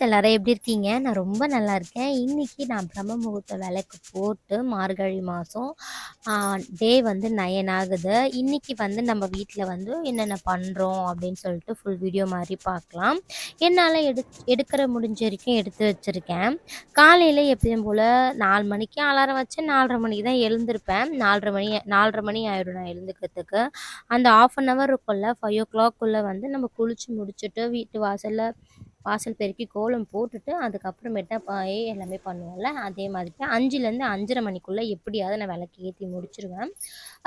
Friends எல்லாரும் எப்படி இருக்கீங்க? நான் ரொம்ப நல்லா இருக்கேன். இன்றைக்கி நான் பிரம்ம முகூர்த்த விளக்கு போட்டு மார்கழி மாதம் டே வந்து நயன் ஆகுது. இன்றைக்கி வந்து நம்ம வீட்டில் வந்து என்னென்ன பண்ணுறோம் அப்படின்னு சொல்லிட்டு ஃபுல் வீடியோ மாதிரி பார்க்கலாம். என்னால் எடு எடுக்கிற முடிஞ்ச வரைக்கும் எடுத்து வச்சுருக்கேன். காலையில் எப்பயும் போல் நாலு மணிக்கு அலாரம் வச்சு நாலரை மணிக்கு தான் எழுந்திருப்பேன். நாலரை மணி நாலரை மணி ஆயிடும் நான் எழுந்துக்கிறதுக்கு. அந்த ஆஃப் அன் ஹவர் இருக்குள்ள ஃபைவ் ஓ கிளாக்குள்ளே வந்து நம்ம குளிச்சு முடிச்சுட்டு வீட்டு வாசலில் வாசல் பெருக்கி கோலம் போட்டுட்டு அதுக்கப்புறமேட்டா பாய் எல்லாமே பண்ணுவோம்ல. அதே மாதிரி அஞ்சுலேருந்து அஞ்சரை மணிக்குள்ளே எப்படியாவது நான் விளக்கு ஏற்றி முடிச்சிருவேன்.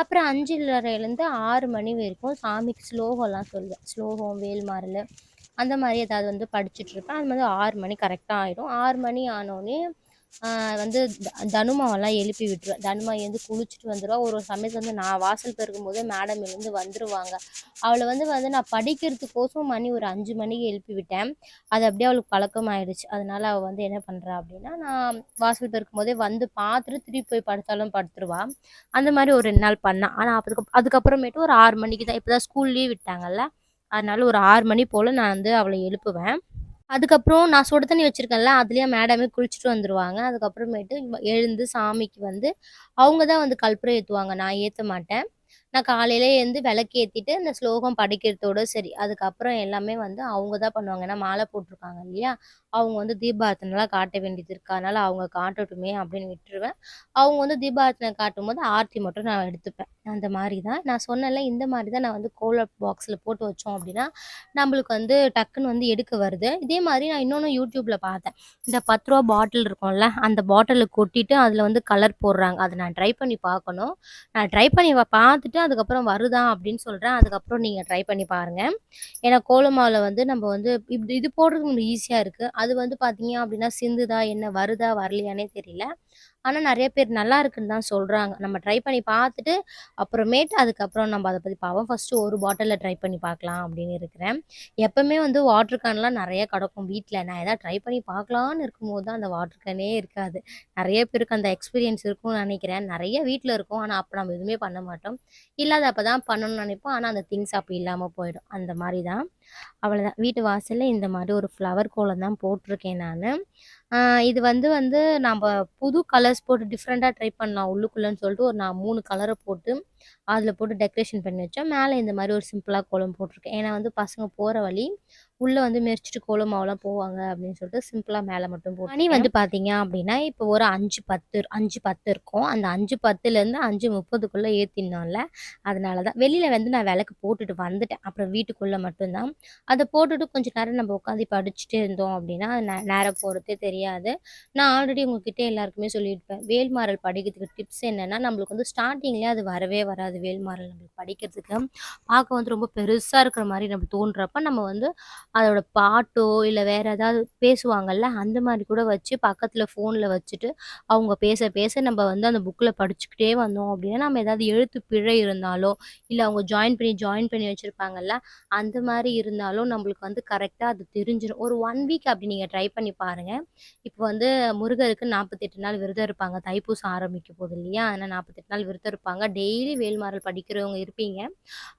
அப்புறம் அஞ்சுலேருந்து ஆறு மணி வரைக்கும் சாமிக்கு ஸ்லோகம்லாம் சொல்லுவேன். ஸ்லோகம் வேல்மாறல் அந்த மாதிரி ஏதாவது வந்து படிச்சுட்ருப்பேன் அது மாதிரி ஆறு மணி கரெக்டாக ஆகிடும் ஆறு மணி ஆனோடனே வந்து தனுமாவெல்லாம் எழுப்பி விட்டுருவேன். தனுமா எழுந்து குளிச்சுட்டு வந்துடுவா ஒரு ஒரு சமயத்தில் வந்து நான் வாசல் பெருக்கும் போது மேடம் எழுந்து வந்துடுவாங்க அவளை வந்து வந்து நான் படிக்கிறதுக்கோசம் மணி ஒரு அஞ்சு மணிக்கு எழுப்பி விட்டேன். அது அப்படியே அவளுக்கு பழக்கம் ஆயிடுச்சு அதனால அவள் வந்து என்ன பண்ணுறா அப்படின்னா நான் வாசல் பெருக்கும் போதே வந்து பார்த்துட்டு திருப்பி போய் படுத்தாலும் படுத்துருவா. அந்த மாதிரி ஒரு ரெண்டு நாள் பண்ணான் ஆனால் அதுக்கு அதுக்கப்புறமேட்டு ஒரு ஆறு மணிக்கு தான். இப்போ தான் ஸ்கூல் லீவ் விட்டாங்கல்ல. அதனால ஒரு ஆறு மணி போல் நான் வந்து அவளை எழுப்புவேன். அதுக்கப்புறம் நான் சுடு தண்ணி வச்சுருக்கேன்ல அதுலேயே மேடமே குளிச்சுட்டு வந்துடுவாங்க அதுக்கப்புறமேட்டு எழுந்து சாமிக்கு வந்து அவங்க தான் வந்து கற்பூரம் ஏற்றுவாங்க நான் ஏற்ற மாட்டேன். நான் காலையிலே எழுந்து விளக்கு ஏற்றிட்டு அந்த ஸ்லோகம் படிக்கிறதோட சரி அதுக்கப்புறம் எல்லாமே வந்து அவங்க தான் பண்ணுவாங்க. ஏன்னா மாலை போட்டிருக்காங்க இல்லையா? அவங்க வந்து தீபாரத்தனைலாம் காட்ட வேண்டியது இருக்கு. அதனால அவங்க காட்டட்டுமே அப்படின்னு விட்டுருவேன். அவங்க வந்து தீபாரத்தனை காட்டும் போது ஆர்த்தி மட்டும் நான் எடுத்துப்பேன். அந்த மாதிரி தான் நான் சொன்னேன்ல இந்த மாதிரி தான் நான் வந்து கோல பாக்ஸில் போட்டு வச்சோம் அப்படின்னா நம்மளுக்கு வந்து டக்குன்னு வந்து எடுக்க வருது. இதே மாதிரி நான் இன்னொன்று யூடியூப்பில் பார்த்தேன். இந்த பத்து ரூபா பாட்டில் இருக்கும்ல அந்த பாட்டிலில் கொட்டிட்டு அதில் வந்து கலர் போடுறாங்க. அதை நான் ட்ரை பண்ணி பார்க்கணும். நான் ட்ரை பண்ணி பார்த்துட்டு அதுக்கப்புறம் வருதா அப்படின்னு சொல்கிறேன் அதுக்கப்புறம் நீங்கள் ட்ரை பண்ணி பாருங்கள் ஏன்னா கோலமாவில் வந்து நம்ம வந்து இப்படி இது போடுறதுக்கு ஈஸியாக இருக்குது அது வந்து பார்த்தீங்க அப்படின்னா சிந்துதா என்ன வருதா வரலையானே தெரியல. ஆனால் நிறைய பேர் நல்லா இருக்குன்னு தான் சொல்கிறாங்க நம்ம ட்ரை பண்ணி பார்த்துட்டு அப்புறமேட்டு அதுக்கப்புறம் நம்ம அதை பற்றி பார்ப்போம் ஃபஸ்ட்டு ஒரு பாட்டிலில் ட்ரை பண்ணி பார்க்கலாம் அப்படின்னு இருக்கிறேன். எப்போவுமே வந்து வாட்டர் கேன்லாம் நிறைய கிடக்கும் வீட்டில் நான் எதாவது ட்ரை பண்ணி பார்க்கலான்னு இருக்கும்போது தான் அந்த வாட்டர் கேனே இருக்காது. நிறைய பேருக்கு அந்த எக்ஸ்பீரியன்ஸ் இருக்கும்னு நினைக்கிறேன். நிறைய வீட்டில் இருக்கும். ஆனால் அப்போ நம்ம எதுவுமே பண்ண மாட்டோம். இல்லாத அப்போ தான் பண்ணணும்னு நினைப்போம். ஆனால் அந்த திங்ஸ் அப்போ இல்லாமல் போயிடும். அந்த மாதிரி தான். அவ்வளோதான் வீட்டு வாசலில் இந்த மாதிரி ஒரு ஃப்ளவர் கோலம் தான் போட்டிருக்கேன் நான். இது வந்து வந்து நம்ம புது கலர்ஸ் போட்டு டிஃப்ரெண்ட்டாக ட்ரை பண்ணலாம் உள்ளுக்குள்ளேன்னு சொல்லிட்டு ஒரு நான் மூணு கலரை போட்டு அதில் போட்டு டெக்கரேஷன் பண்ணி வச்சேன் மேலே இந்த மாதிரி ஒரு சிம்பிளாக கோலம் போட்டிருக்கேன். ஏன்னா வந்து பசங்க போகிற வழி உள்ளே வந்து மெரிச்சிட்டு கோலம் மாவுலாம் போவாங்க அப்படின்னு சொல்லிட்டு சிம்பிளாக மேலே மட்டும் போட்டு மணி வந்து பார்த்தீங்க அப்படின்னா இப்போ ஒரு அஞ்சு பத்து அஞ்சு பத்து இருக்கும். அந்த அஞ்சு பத்துலேருந்து அஞ்சு முப்பதுக்குள்ளே ஏற்றினோம்ல அதனால தான் வெளியில் வந்து நான் விளக்கு போட்டுட்டு வந்துட்டேன். அப்புறம் வீட்டுக்குள்ளே மட்டும்தான். அதை போட்டுட்டு கொஞ்சம் நேரம் நம்ம உட்காந்து படிச்சுட்டே இருந்தோம் அப்படின்னா நேரம் போகிறதே தெரியாது. நான் ஆல்ரெடி உங்ககிட்ட எல்லாருக்குமே சொல்லியிருப்பேன். வேல்மாறல் படிக்கிறதுக்கு டிப்ஸ் என்னென்னா நம்மளுக்கு வந்து ஸ்டார்டிங்லேயே அது வரவே வராது. வேல்மாறல் நம்மளுக்கு படிக்கிறதுக்கு. பார்க்க வந்து ரொம்ப பெருசாக இருக்கிற மாதிரி நம்ம தோன்றப்ப நம்ம வந்து அதோட பாட்டோ இல்லை வேறு ஏதாவது பேசுவாங்கல்ல அந்த மாதிரி கூட வச்சு பக்கத்தில் ஃபோனில் வச்சுட்டு அவங்க பேச பேச நம்ம வந்து அந்த புக்கில் படிச்சுக்கிட்டே வந்தோம் அப்படின்னா நம்ம ஏதாவது எழுத்து பிழை இருந்தாலோ இல்லை அவங்க ஜாயின் பண்ணி ஜாயின் பண்ணி வச்சுருப்பாங்கல்ல அந்த மாதிரி இருந்தாலும் நம்மளுக்கு வந்து கரெக்டாக அது தெரிஞ்சிடும் ஒரு ஒன் வீக் அப்படி நீங்கள் ட்ரை பண்ணி பாருங்கள் இப்போ வந்து முருகருக்கு நாற்பத்தெட்டு நாள் விரதம் இருப்பாங்க. தைப்பூசம் ஆரம்பிக்க போகுது இல்லையா? அதனால் நாற்பத்தெட்டு நாள் விரதம் இருப்பாங்க. டெய்லி வேல்மாறல் படிக்கிறவங்க இருப்பீங்க.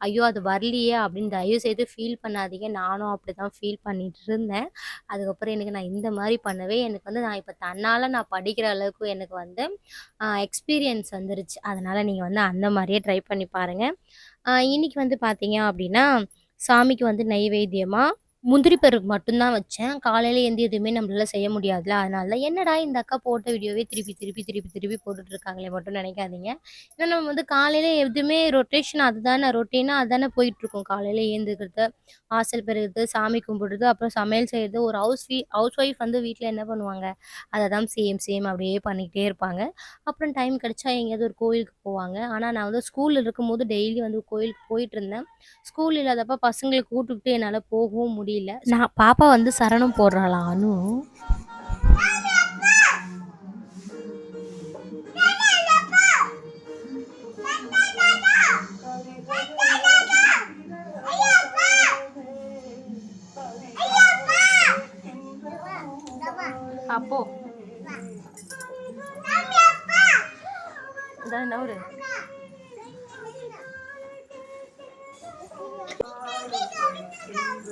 ஐயோ அது வரலையே அப்படின்னு தயவு செய்து ஃபீல் பண்ணாதீங்க. நானும் அப்படி தான் தான் ஃபீல் பண்ணிட்டு இருந்தேன் அதுக்கப்புறம் எனக்கு நான் இந்த மாதிரி பண்ணவே எனக்கு வந்து நான் இப்போ தன்னால் நான் படிக்கிற அளவுக்கு எனக்கு வந்து எக்ஸ்பீரியன்ஸ் வந்துருச்சு. அதனால் நீங்கள் வந்து அந்த மாதிரியே ட்ரை பண்ணி பாருங்கள் இன்றைக்கி வந்து பார்த்தீங்க அப்படின்னா சாமிக்கு வந்து நைவேத்தியமாக முந்திரி பருப்பு மட்டும்தான் வச்சேன். காலையில் எந்த எதுவுமே நம்மளால செய்ய முடியாதுல்ல அதனால என்னடா இந்த அக்கா போட்ட வீடியோவே திருப்பி திருப்பி திருப்பி திருப்பி போட்டுட்ருக்காங்களே மட்டும் நினைக்காதீங்க. ஏன்னா நம்ம வந்து காலையில் எதுவுமே ரொட்டேஷன் அதுதானே ரொட்டீனாக அதுதானே போயிட்டுருக்கோம். காலையில் ஏந்துக்கிறது வாசல் பெறுகிறது சாமி கும்பிடுறது அப்புறம் சமையல் செய்கிறது ஒரு ஹவுஸ் வீ ஹவுஸ் ஒய்ஃப் வந்து வீட்டில் என்ன பண்ணுவாங்க? அதை தான் சேம் சேம் அப்படியே பண்ணிக்கிட்டே இருப்பாங்க. அப்புறம் டைம் கிடச்சா எங்கேயாவது ஒரு கோயிலுக்கு போவாங்க. ஆனால் நான் வந்து ஸ்கூலில் இருக்கும்போது டெய்லி வந்து கோயிலுக்கு போயிட்டு இருந்தேன். ஸ்கூல் இல்லாதப்ப பசங்களை கூப்பிட்டுக்கிட்டு என்னால் போகவும் முடியும் தெரியல நான் பாப்பா வந்து சரணம் போடுறாளானும்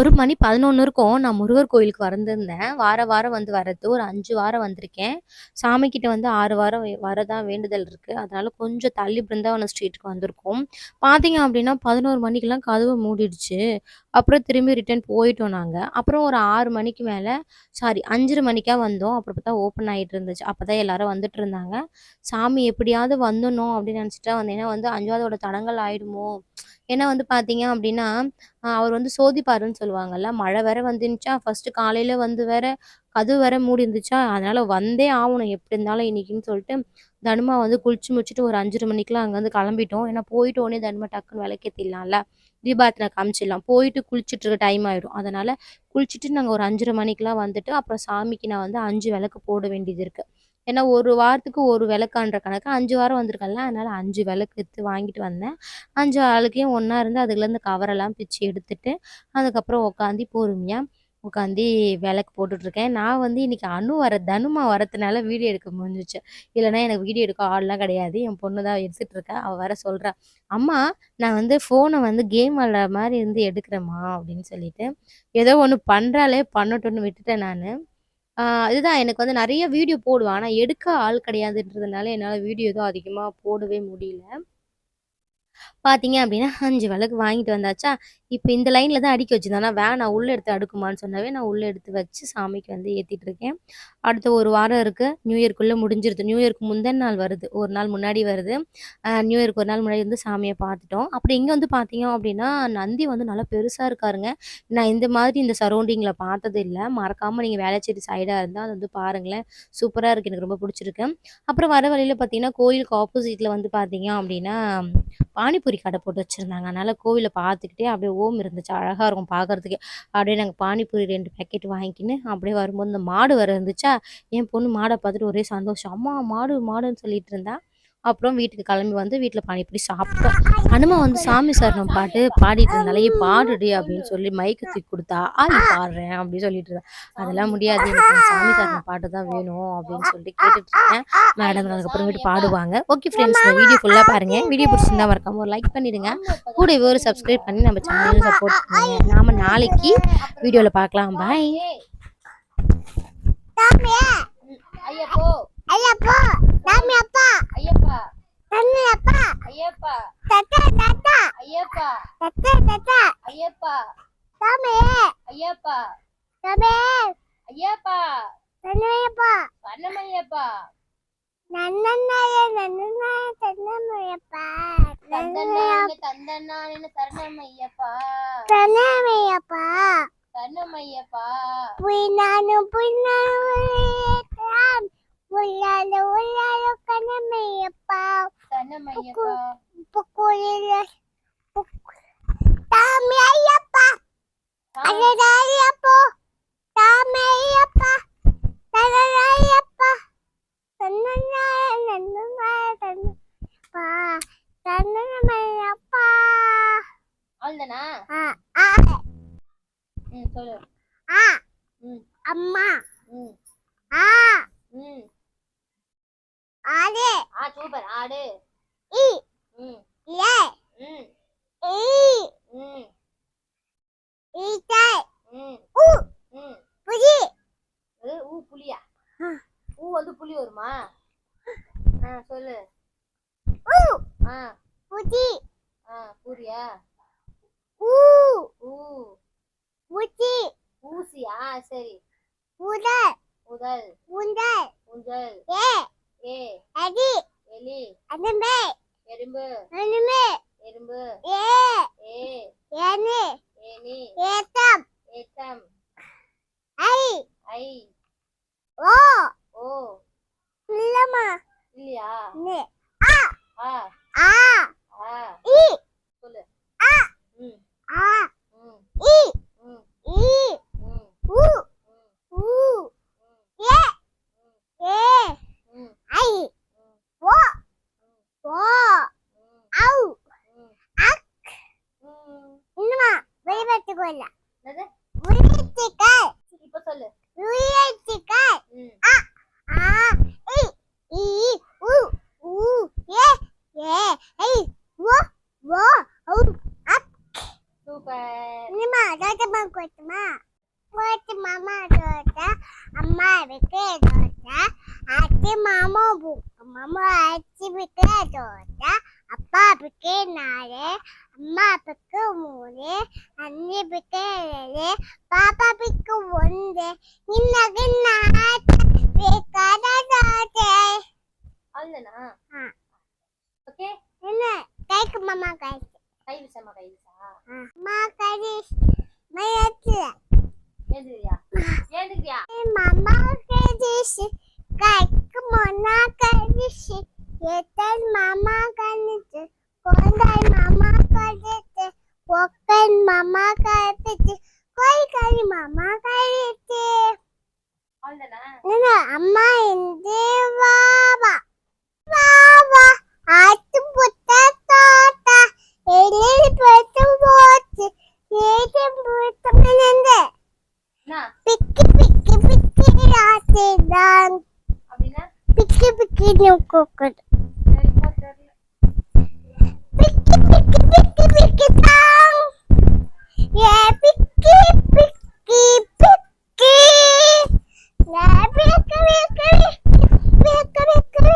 ஒரு மணி பதினொன்று இருக்கும். நான் முருகர் கோயிலுக்கு வந்திருந்தேன். வார வாரம் வந்து வர்றது. ஒரு அஞ்சு வாரம் வந்திருக்கேன். சாமிக்கிட்ட வந்து ஆறு வாரம் வரதான் வேண்டுதல் இருக்குது அதனால் கொஞ்சம் தள்ளி பிருந்தாவனம் ஸ்ட்ரீட்டுக்கு வந்திருக்கோம். பார்த்தீங்க அப்படின்னா பதினோரு மணிக்கெல்லாம் கதவு மூடிடுச்சு. அப்புறம் திரும்பி ரிட்டர்ன் போயிட்டோம் நாங்கள் அப்புறம் ஒரு ஆறு மணிக்கு மேலே சாரி அஞ்சரை மணிக்கா வந்தோம். அப்புறம் பார்த்தா ஓப்பன் ஆகிட்டு இருந்துச்சு. அப்போ தான் எல்லாரும் வந்துட்டு இருந்தாங்க. சாமி எப்படியாவது வந்துடணும் அப்படின்னு நினச்சிட்டா வந்தேன்னா வந்து அஞ்சாவதோட தடங்கள் ஆயிடுமோ? ஏன்னா வந்து பார்த்தீங்க அப்படின்னா அவர் வந்து சோதிப்பாருன்னு சொல்லுவாங்கல்ல. மழை வேற வந்துருந்துச்சா? ஃபர்ஸ்ட் காலையில வந்து வேற கதவு வேற மூடி இருந்துச்சா அதனால வந்தே ஆகணும். எப்படி இருந்தாலும் இன்னைக்குன்னு சொல்லிட்டு தனுமா வந்து குளிச்சு முடிச்சுட்டு ஒரு அஞ்சரை மணிக்கெல்லாம் அங்கேருந்து கிளம்பிட்டோம். ஏன்னா போயிட்டு உடனே தனுமா டக்குன்னு விளக்கேற்றிடலாம்ல தீபாரத்தனை காமிச்சிடலாம். போயிட்டு குளிச்சுட்டு இருக்க டைம் ஆயிடும். அதனால குளிச்சுட்டு நாங்கள் ஒரு அஞ்சரை மணிக்கெலாம் வந்துட்டு அப்புறம் சாமிக்கு நான் வந்து அஞ்சு விளக்கு போட வேண்டியது இருக்குது ஏன்னா ஒரு வாரத்துக்கு ஒரு விளக்கான்ற கணக்கு. அஞ்சு வாரம் வந்திருக்கல அதனால அஞ்சு விளக்கு எடுத்து வாங்கிட்டு வந்தேன். அஞ்சு ஆளுக்கையும் ஒன்றா இருந்து அதுலேருந்து கவரெல்லாம் பிச்சு எடுத்துட்டு அதுக்கப்புறம் உட்காந்து பொறுமையாக உட்காந்து விளக்கு போட்டுட்ருக்கேன். நான் வந்து இன்னைக்கு அணு வர தனுமா வரதுனால வீடியோ எடுக்க முடிஞ்சிச்சு. இல்லைன்னா எனக்கு வீடியோ எடுக்க ஆள்லாம் கிடையாது. என் பொண்ணு தான் எடுத்துட்டு இருக்கா. அவள் வர சொல்கிறா அம்மா நான் வந்து ஃபோனை வந்து கேம் விளாட்ற மாதிரி இருந்து எடுக்கிறேம்மா அப்படின்னு சொல்லிட்டு ஏதோ ஒன்று பண்ணுறாலே பண்ணட்டும்னு விட்டுட்டேன் நான். இதுதான் எனக்கு வந்து நிறைய வீடியோ போடுவேன். ஆனால் எடுக்க ஆள் கிடையாதுன்றதுனால என்னால் வீடியோ எதுவும் அதிகமாக போடவே முடியல. பார்த்தீங்க அப்படின்னா அஞ்சு விளக்கு வாங்கிட்டு வந்தாச்சா? இப்போ இந்த லைனில் தான் அடிக்க வச்சுருந்தேன். நான் உள்ளே எடுத்து அடுக்குமான்னு சொன்னவே நான் உள்ளே எடுத்து வச்சு சாமிக்கு வந்து ஏற்றிட்டு இருக்கேன். அடுத்த ஒரு வாரம் இருக்குது நியூ இயர்க்குள்ளே முடிஞ்சிருது. நியூ இயர்க்கு முந்தின நாள் வருது. ஒரு நாள் முன்னாடி வருது. நியூ இயர்க்கு ஒரு நாள் முன்னாடி வந்து சாமியை பார்த்துட்டோம். அப்படி இங்கே வந்து பார்த்தீங்க அப்படின்னா நந்தி வந்து நல்லா பெருசாக இருக்காருங்க. நான் இந்த மாதிரி இந்த சரௌண்டிங்கில் பார்த்தது இல்லை. மறக்காமல் நீங்கள் வேலைச்சேரி சைடாக இருந்தால் அது வந்து பாருங்களேன். சூப்பராக இருக்குது எனக்கு ரொம்ப பிடிச்சிருக்கு. அப்புறம் வர வழியில் பார்த்தீங்கன்னா கோயிலுக்கு ஆப்போசிட்டில் வந்து பார்த்தீங்க அப்படின்னா பானிபூரி கடை போட்டு வச்சுருந்தாங்க. அதனால் கோவிலை பார்த்துக்கிட்டே அப்படியே ஓம் இருந்துச்சு. அழகாக இருக்கும் பார்க்கறதுக்கு அப்படியே நாங்கள் பானிபூரி ரெண்டு பேக்கெட் வாங்கிக்கின்னு அப்படியே வரும்போது இந்த மாடு வர இருந்துச்சா? என் பொண்ணு மாடை பார்த்துட்டு ஒரே சந்தோஷம். அம்மா மாடு மாடுன்னு சொல்லிட்டு இருந்தா? அப்புறம் வீட்டுக்கு கிளம்பி வந்து வீட்டில் பானிபூரி சாப்பிட்டோம். அனுமா வந்து சாமி சரணம் பாட்டு பாடிட்டு இருந்தாலே பாடுடி அப்படின்னு சொல்லி மைக்கு தூக்கி கொடுத்தா ஆய் பாடுறேன் அப்படின்னு சொல்லிட்டு இருந்தா. அதெல்லாம் முடியாது எனக்கு சாமி சரணம் பாட்டு தான் வேணும் அப்படின்னு சொல்லிட்டு கேட்டுட்டு இருக்கேன். மேடம் அதுக்கப்புறமேட்டு பாடுவாங்க. ஓகே ஃப்ரெண்ட்ஸ் இந்த வீடியோ ஃபுல்லாக பாருங்க. வீடியோ பிடிச்சிருந்தா மறக்காம ஒரு லைக் பண்ணிடுங்க. கூடவே ஒரு சப்ஸ்கிரைப் பண்ணி நம்ம சேனலையும் சப்போர்ட் பண்ணுங்க. நாம நாளைக்கு வீடியோவில் பார்க்கலாம். பாய் ஐயப்போ. ஐயப்போ சாமி அப்பா ஐயப்பா. தண்ணி அப்பா ஐயப்பா. தட்டா தட்டா ஐயப்பா. தட்டா தட்டா ஐயப்பா. சாமி. ஐயப்பா. சாமி. ஐயப்பா. தண்ணி அப்பா வண்ணமையப்பா நன்னன்னாய நன்னன்னாய தன்னமையப்பா தந்தன்னானு தந்தன்னானு சரணமையப்பா தன்னமையப்பா. சரணமையப்பா புய்னானு புய்னானு உள்ளால உள்ளால கண்ணமையப்பா. சரணமையப்பா புக்குழில சாமி ஐயப்பா. அழகாயப்போ. சாமி ஐயப்பா. அழகாயப்பா. தன்னன்னாய நன்னன்னாய தன்னப்பா தன்னமையப்பா அவ்வளோதானா ஆ ஆ. ம் சொல்லு. ஆ. ம். அம்மா. ம். ஆ. ம். ஆடு. ஆ சூப்பர். ஆடு. இ ம். ஏ ம். ஈ. ம். ஈட்டை ம். உ ம். புதி அது ஊ புலியா. ஊ வந்து புலி வருமா? ஆ சொல்லு. உ ஆ. புதி ஆ பூரியா ஊ. ஊ. புதி ஊசியா? சரி. உடல் உதல் உண்டல் உஞ்சல் ஏ. ஏ. அடி. எலி. அனுமே எறும்பு. எறும்பு. ஏ ஏ ஏனி ஏனி ஏத்தம் ஏத்தம் ஐ ஐ ஓ ஓ இல்லம்மா இல்லையா நே ஆ ஆ ஆ இ சொல்லு ஆ ம் ஆ ம் இ ம் ஈ ம் உ ம் ஊ ஏ ஏ ம் ஐ ம் ஓ ம் ஓ ம் ஔ ம் அக் ம் இன்னுமா வெளிவட்டுக்கோல என்னது உயிர்த்திகள் இப்ப சொல்லு உயிர்த்திகள் ம் ஆ ஆ இ ஈ உ ஊ ஏ ஏ ஐ ஓ ஓ ஔ சூப்பர் இனிமா தோட்டமா கொட்டுமா போட்டு மாமா தோட்ட அம்மா விட்டு தோட்ட அத்தி மாமா மாமா அச்சி விட்டு தோட்ட அப்பா பிக்கு நாலு அம்மா பிக்கு மூணு அண்ணி பிக்கு ஏழு பாப்பா பிக்கு ஒன்று இன்னக்கு நாட்டு தோட்டை அவ்வளோதானா ஆ. ஓகே. என்ன? கைக்கு மாமா கைக்கு. கை விசமா கை விசா. Kredisi, yeter mama kredisi, konday பிக்கி பிக்கி பிக்கி ராசிதான் பிக்கி பிக்கி நோக்குக்குது பிக்கி பிக்கி பிக்கி பிக்கி தாங் ஏ பிக்கி பிக்கி பிக்கி நான் பிக்கி பிக்கி பிக்கி பிக்கி